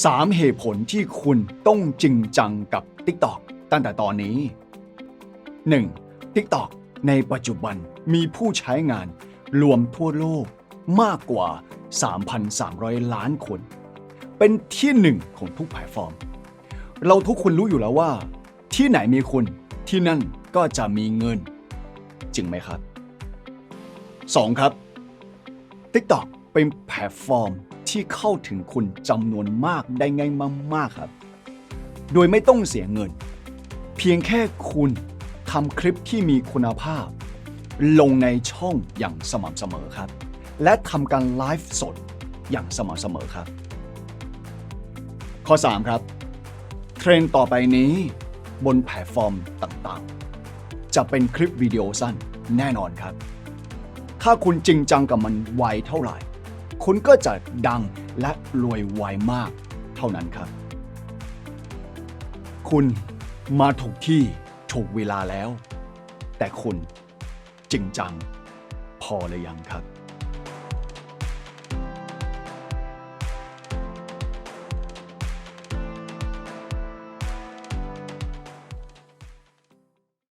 3 เหตุผลที่คุณต้องจริงจังกับ TikTok ตั้งแต่ตอนนี้ 1. TikTok ในปัจจุบันมีผู้ใช้งานรวมทั่วโลกมากกว่า 3,300 ล้านคน เป็นที่หนึ่งของทุกแพลตฟอร์ม เราทุกคนรู้อยู่แล้วว่า ที่ไหนมีคุณที่นั่นก็จะมีเงิน จริงไหมครับ 2. ครับ TikTok เป็นแพลตฟอร์ม ที่เข้าถึงคุณจำนวนมากได้ง่ายมากๆครับ โดยไม่ต้องเสียเงิน เพียงแค่คุณทำคลิปที่มีคุณภาพ ลงในช่องอย่างสม่ำเสมอครับ และทำการไลฟ์สดอย่างสม่ำเสมอครับ ข้อ 3 ครับ เทรนต่อไปนี้บนแพลตฟอร์มต่างๆ จะเป็นคลิปวิดีโอสั้นแน่นอนครับ ถ้าคุณจริงจังกับมันไวเท่าไหร่ คุณก็จะดังและรวยไวมากเท่านั้นครับ คุณมาถูกที่ถูกเวลาแล้ว แต่คุณจริงจัง พอหรือยังครับ